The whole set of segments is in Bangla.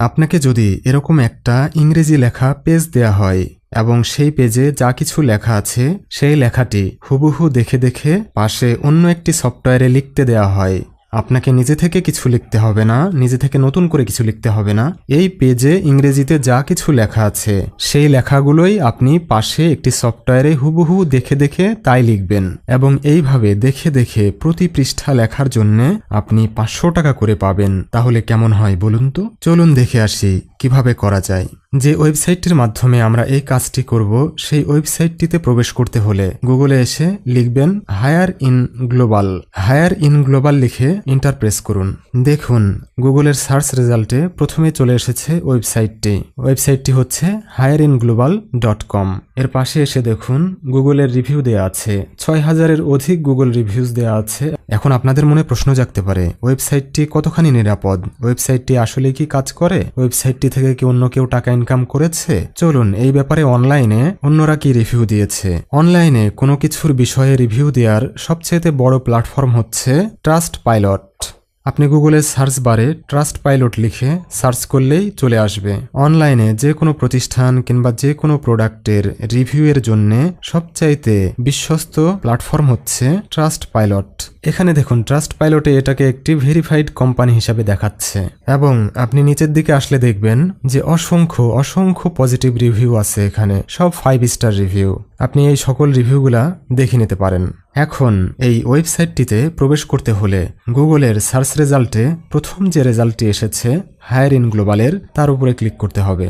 আপনাকে যদি এরকম একটা ইংরেজি লেখা পেজ দেয়া হয় এবং সেই পেজে যা কিছু লেখা আছে, সেই লেখাটি হুবহু দেখে দেখে পাশে অন্য একটি সফটওয়্যারে লিখতে দেয়া হয়। আপনাকে নিজে থেকে কিছু লিখতে হবে না, নিজে থেকে নতুন করে কিছু লিখতে হবে না। এই পেজে ইংরেজিতে যা কিছু লেখা আছে, সেই লেখাগুলোই আপনি পাশে একটি সফটওয়্যারে হুবহু দেখে দেখে তাই লিখবেন এবং এইভাবে দেখে দেখে প্রতি পৃষ্ঠা লেখার জন্যে আপনি পাঁচশো টাকা করে পাবেন। তাহলে কেমন হয় বলুন তো? চলুন দেখে আসি, কীভাবে করা যায়। যে ওয়েবসাইটটির মাধ্যমে আমরা এই কাজটি করব, সেই ওয়েবসাইটটিতে প্রবেশ করতে হলে গুগলে এসে লিখবেন hire in global hire in global লিখে ইন্টার প্রেস করুন। দেখুন, গুগলের সার্চ রেজাল্টে প্রথমে চলে এসেছে ওয়েবসাইটটি। ওয়েবসাইটটি হচ্ছে hire in global dot com এর পাশে এসে দেখুন, গুগলের রিভিউ দেওয়া আছে। ছয় হাজারের অধিক গুগল রিভিউজ দেওয়া আছে। এখন আপনাদের মনে প্রশ্ন জাগতে পারে, ওয়েবসাইটটি কতখানি নিরাপদ? ওয়েবসাইটটি আসলে কি কাজ করে? ওয়েবসাইটটি থেকে কি অন্য কেউ টাকা ইনকাম করেছে? চলুন, এই ব্যাপারে অনলাইনে অন্যরা কি রিভিউ দিয়েছে? অনলাইনে কোনো কিছুর বিষয়ে রিভিউ দেওয়ার সবচেয়ে বড় প্ল্যাটফর্ম হচ্ছে ট্রাস্ট পাইলট আপনি গুগলের সার্চ বারে ট্রাস্ট পাইলট লিখে সার্চ করলেই চলে আসবে। অনলাইনে যে কোনো প্রতিষ্ঠান কিংবা যে কোনো প্রোডাক্টের রিভিউয়ের জন্য সবচাইতে বিশ্বস্ত প্ল্যাটফর্ম হচ্ছে ট্রাস্ট পাইলট। এখানে দেখুন, ট্রাস্ট পাইলটে এটাকে একটি ভেরিফাইড কোম্পানি হিসাবে দেখাচ্ছে এবং আপনি নিচের দিকে আসলে দেখবেন যে অসংখ্য অসংখ্য পজিটিভ রিভিউ আছে এখানে, সব ফাইভ স্টার রিভিউ আপনি এই সকল রিভিউগুলা দেখে নিতে পারেন। এখন এই ওয়েবসাইটটিতে প্রবেশ করতে হলে গুগলের সার্চ রেজাল্টে প্রথম যে রেজাল্টটি এসেছে, হায়ার ইন গ্লোবালের, তার উপরে ক্লিক করতে হবে।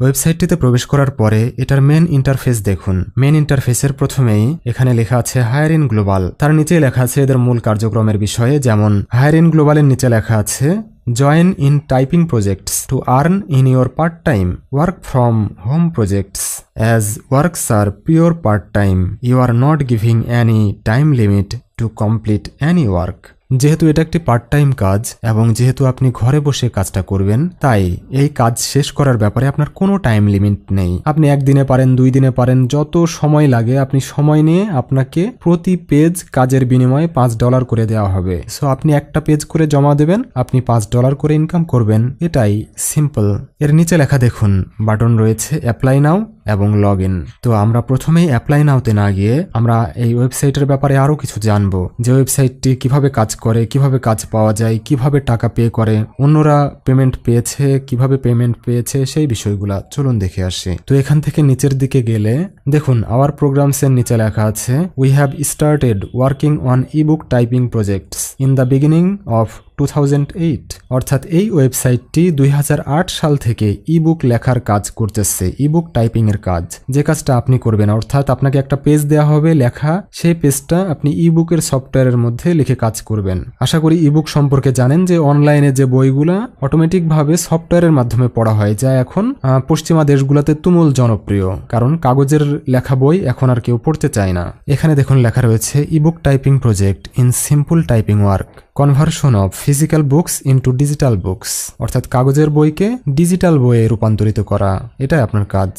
ওয়েবসাইটটিতে প্রবেশ করার পরে এটার মেন ইন্টারফেস দেখুন। মেন ইন্টারফেসের প্রথমেই এখানে লেখা আছে হায়ার ইন গ্লোবাল। তার নিচে লেখা আছে এদের মূল কার্যক্রমের বিষয়ে, যেমন হায়ার ইন গ্লোবালের নিচে লেখা আছে join in typing projects to earn in your part time work from home projects as works are pure part time you are not giving any time limit to complete any work যেহেতু এটা একটি পার্ট টাইম কাজ এবং যেহেতু আপনি ঘরে বসে কাজটা করবেন, তাই এই কাজ শেষ করার ব্যাপারে আপনার কোনো টাইম লিমিট নেই। আপনি একদিনে পারেন, দুই দিনে পারেন, যত সময় লাগে আপনি সময় নিয়ে আপনাকে প্রতি পেজ কাজের বিনিময়ে পাঁচ ডলার করে দেওয়া হবে। সো আপনি একটা পেজ করে জমা দেবেন, আপনি পাঁচ ডলার করে ইনকাম করবেন। এটাই সিম্পল এর নিচে লেখা দেখুন বাটন রয়েছে অ্যাপ্লাই নাও এবং লগ ইন তো আমরা প্রথমেই অ্যাপ্লাই নাওতে না গিয়ে আমরা এই ওয়েবসাইটের ব্যাপারে আরও কিছু জানব। যে ওয়েবসাইটটি কীভাবে কাজ করে, কীভাবে কাজ পাওয়া যায়, কীভাবে টাকা পে করে, অন্যরা পেমেন্ট পেয়েছে, কীভাবে পেমেন্ট পেয়েছে, সেই বিষয়গুলা চলুন দেখে আসি। তো এখান থেকে নিচের দিকে গেলে দেখুন আওয়ার প্রোগ্রামসের নিচে লেখা আছে we have started working on ebook typing projects in the beginning of two অর্থাৎ এই ওয়েবসাইটটি দুই হাজার আট সাল থেকে ইবুক লেখার কাজ করতেছে ইবুক টাইপিং এর কাজ। যে কাজটা আপনি করবেন, অর্থাৎ আপনাকে একটা পেজ দেওয়া হবে, লেখা, সেই পেজটা আপনি ইবুকের সফটওয়্যারের মধ্যে লিখে কাজ করবেন। আশা করি ইবুক সম্পর্কে জানেন যে অনলাইনে যে বইগুলা অটোমেটিকভাবে সফটওয়্যারের মাধ্যমে পড়া হয়, যা এখন পশ্চিমা দেশগুলোতে তুমুল জনপ্রিয়। কারণ কাগজের লেখা বই এখন আর কেউ পড়তে চায় না। এখানে দেখুন লেখা রয়েছে ebook typing project in simple typing work conversion of physical books into digital books অর্থাৎ কাগজের বইকে ডিজিটাল বইয়ে রূপান্তরিত করা, এটাই আপনার কাজ।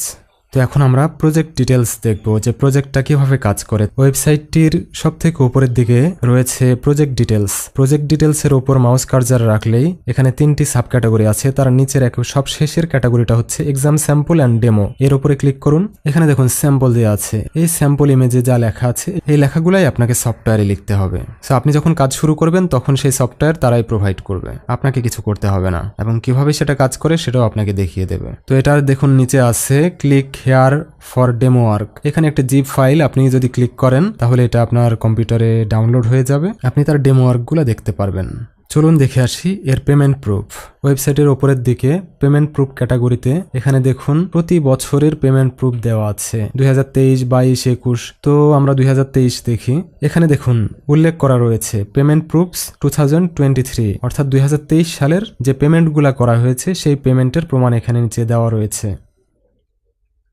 তো এখন আমরা প্রজেক্ট ডিটেলস দেখব যে প্রজেক্টটা কীভাবে কাজ করে। ওয়েবসাইটটির সব থেকে উপরের দিকে রয়েছে প্রজেক্ট ডিটেলস প্রজেক্ট ডিটেলসের উপর মাউস কার্জার রাখলেই এখানে তিনটি সাব ক্যাটাগরি আছে। তার নিচের এক সব শেষের ক্যাটাগরিটা হচ্ছে এক্সাম স্যাম্পল অ্যান্ড ডেমো এর উপরে ক্লিক করুন। এখানে দেখুন স্যাম্পল দেওয়া আছে। এই স্যাম্পল ইমেজে যা লেখা আছে, এই লেখাগুলাই আপনাকে সফটওয়্যারে লিখতে হবে। সো আপনি যখন কাজ শুরু করবেন, তখন সেই সফটওয়্যার তারাই প্রোভাইড করবে। আপনাকে কিছু করতে হবে না। এবং কীভাবে সেটা কাজ করে, সেটাও আপনাকে দেখিয়ে দেবে। তো এটার দেখুন, নিচে আছে click here for demo work এখানে একটা জিপ ফাইল আপনি যদি ক্লিক করেন, তাহলে এটা আপনার কম্পিউটারে ডাউনলোড হয়ে যাবে। আপনি তার ডেমো ওয়ার্কগুলো দেখতে পারবেন। চলুন দেখে আসি এর পেমেন্ট প্রুফ ওয়েবসাইটের ওপরের দিকে পেমেন্ট প্রুফ ক্যাটাগরিতে এখানে দেখুন, প্রতি বছরের পেমেন্ট প্রুফ দেওয়া আছে। দুই হাজার তেইশ, বাইশ, একুশ, তো আমরা দুই হাজার তেইশ দেখি। এখানে দেখুন, উল্লেখ করা রয়েছে পেমেন্ট প্রুফস টু অর্থাৎ দুই হাজার তেইশ সালের যে পেমেন্টগুলো করা হয়েছে, সেই পেমেন্টের প্রমাণ এখানে নিচে দেওয়া রয়েছে।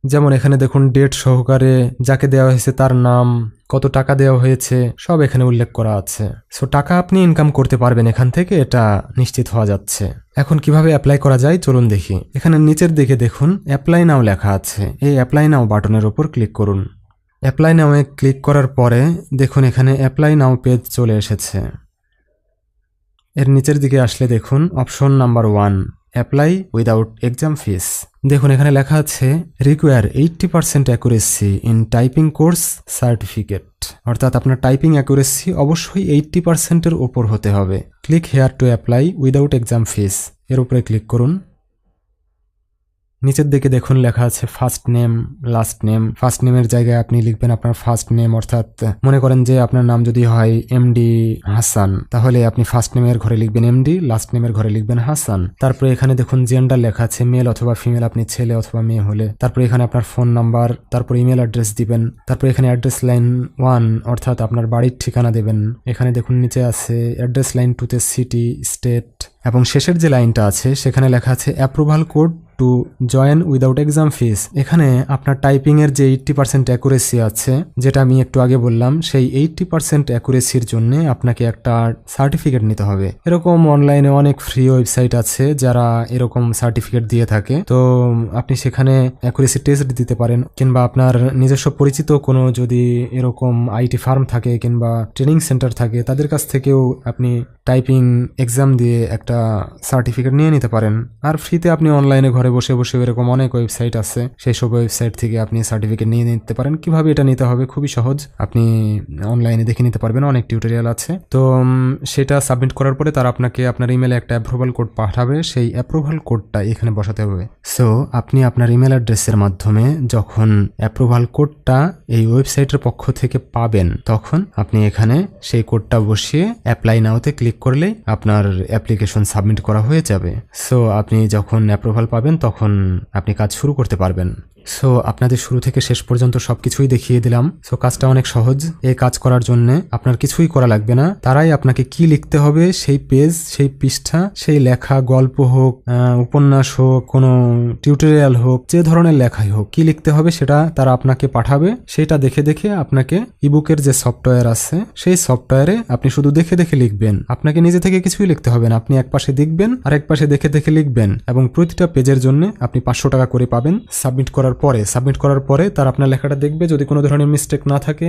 যেমন এখানে দেখুন ডেট সহকারে যাকে দেওয়া হয়েছে তার নাম, কত টাকা দেওয়া হয়েছে, সব এখানে উল্লেখ করা আছে। সো টাকা আপনি ইনকাম করতে পারবেন এখান থেকে, এটা নিশ্চিত হওয়া যাচ্ছে। এখন কীভাবে অ্যাপ্লাই করা যায়, চলুন দেখি। এখানে নিচের দিকে দেখুন অ্যাপ্লাই নাও লেখা আছে। এই অ্যাপ্লাই নাও বাটনের ওপর ক্লিক করুন। অ্যাপ্লাই নাওয়ে ক্লিক করার পরে, দেখুন এখানে অ্যাপ্লাই নাও পেজ চলে এসেছে। এর নিচের দিকে আসলে দেখুন option number one apply without exam fees দেখুন, এখানে লেখা আছে require eighty percent accuracy in typing course certificate অর্থাৎ আপনার টাইপিং অ্যাকুরেসি অবশ্যই এইটটি পার্সেন্টের ওপর হতে হবে। Click here to apply without exam fees এর উপরে ক্লিক করুন। নিচের দিকে দেখুন, লেখা আছে first name last name first নেমের জায়গায় আপনি লিখবেন আপনার ফার্স্ট নেম অর্থাৎ মনে করেন যে আপনার নাম যদি হয় এমডি হাসান তাহলে আপনি ফার্স্ট নেমের ঘরে লিখবেন এমডি লাস্ট নেমের ঘরে লিখবেন হাসান তারপরে এখানে দেখুন জেন্ডার লেখা আছে মেল অথবা ফিমেল আপনি ছেলে অথবা মেয়ে হলে। তারপরে এখানে আপনার ফোন নাম্বার তারপর ইমেল অ্যাড্রেস দিবেন। তারপর এখানে অ্যাড্রেস লাইন ওয়ান অর্থাৎ আপনার বাড়ির ঠিকানা দেবেন। এখানে দেখুন, নিচে আছে অ্যাড্রেস লাইন টুতে সিটি স্টেট এবং শেষের যে লাইনটা আছে, সেখানে লেখা আছে approval code to join without exam fees এখানে আপনার টাইপিং এর যে এইটটি পার্সেন্ট অ্যাকুরেসি আছে, যেটা আমি একটু আগে বললাম, সেই এইটটি পার্সেন্ট অ্যাকুরেসির জন্য আপনাকে একটা সার্টিফিকেট নিতে হবে। এরকম অনলাইনে অনেক ফ্রি ওয়েবসাইট আছে যারা এরকম সার্টিফিকেট দিয়ে থাকে। তো আপনি সেখানে অ্যাকুরেসি টেস্ট দিতে পারেন, কিংবা আপনার নিজস্ব পরিচিত কোনো যদি এরকম আইটি ফার্ম থাকে, কিংবা ট্রেনিং সেন্টার থাকে, তাদের কাছ থেকেও আপনি টাইপিং এক্সাম দিয়ে একটা সার্টিফিকেট নিয়ে নিতে পারেন। আর ফ্রিতে আপনি অনলাইনে ঘরে বসে বসে এরকম অনেক ওয়েবসাইট আছে। সেই সব ওয়েবসাইট থেকে আপনি সার্টিফিকেট নিয়ে নিতে পারেন। কীভাবে এটা নিতে হবে? খুবই সহজ। আপনি অনলাইনে দেখে নিতে পারবেন। অনেক টিউটোরিয়াল আছে। তো সেটা সাবমিট করার পরে তারা আপনাকে আপনার ইমেলে একটা অ্যাপ্রুভাল কোড পাঠাবে। সেই অ্যাপ্রুভাল কোডটা এখানে বসাতে হবে। সো আপনি আপনার ইমেল অ্যাড্রেসের মাধ্যমে যখন অ্যাপ্রুভাল কোডটা এই ওয়েবসাইটের পক্ষ থেকে পাবেন, তখন আপনি এখানে সেই কোডটা বসিয়ে অ্যাপ্লাই নাওতে ক্লিক করলেই আপনার অ্যাপ্লিকেশন সাবমিট করা হয়ে যাবে। সো আপনি যখন অ্যাপ্রুভাল পাবেন তখন আপনি কাজ শুরু করতে পারবেন। সো আপনাদের শুরু থেকে শেষ পর্যন্ত সব কিছুই দেখিয়ে দিলাম। সো কাজটা অনেক সহজ। এই কাজ করার জন্য আপনার কিছুই করা লাগবে না। তারাই আপনাকে কি লিখতে হবে, সেই পেজ, সেই পৃষ্ঠা, সেই লেখা, গল্প হোক উপন্যাস হোক, কোনো টিউটোরিয়াল হোক, যে ধরনের লেখাই হোক, কি লিখতে হবে সেটা তারা আপনাকে পাঠাবে। সেটা দেখে দেখে আপনাকে ইবুকের যে সফটওয়্যার আছে, সেই সফটওয়্যারে আপনি শুধু দেখে দেখে লিখবেন। আপনাকে নিজে থেকে কিছুই লিখতে হবে না। আপনি এক পাশে দেখবেন আর এক পাশে দেখে দেখে লিখবেন এবং প্রতিটা পেজের জন্য আপনি পাঁচশো টাকা করে পাবেন। সাবমিট করার পরে সাবমিট করার পরে তার আপনার লেখাটা দেখবে, যদি কোনো ধরনের মিস্টেক না থাকে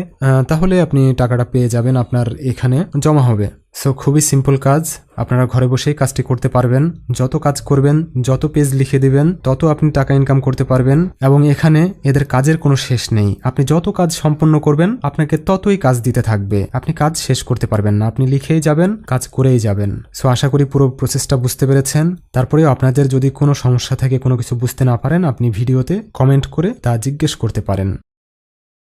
তাহলে আপনি টাকাটা পেয়ে যাবেন, আপনার এখানে জমা হবে। সো খুবই সিম্পল কাজ। আপনারা ঘরে বসেই কাজটি করতে পারবেন। যত কাজ করবেন, যত পেজ লিখে দিবেন, তত আপনি টাকা ইনকাম করতে পারবেন এবং এখানে এদের কাজের কোনো শেষ নেই। আপনি যত কাজ সম্পন্ন করবেন, আপনাকে ততই কাজ দিতে থাকবে। আপনি কাজ শেষ করতে পারবেন না। আপনি লিখেই যাবেন, কাজ করেই যাবেন। সো আশা করি পুরো প্রসেসটা বুঝতে পেরেছেন। তারপরেও আপনাদের যদি কোনো সমস্যা থাকে, কোনো কিছু বুঝতে না পারেন, আপনি ভিডিওতে কমেন্ট করে তা জিজ্ঞেস করতে পারেন।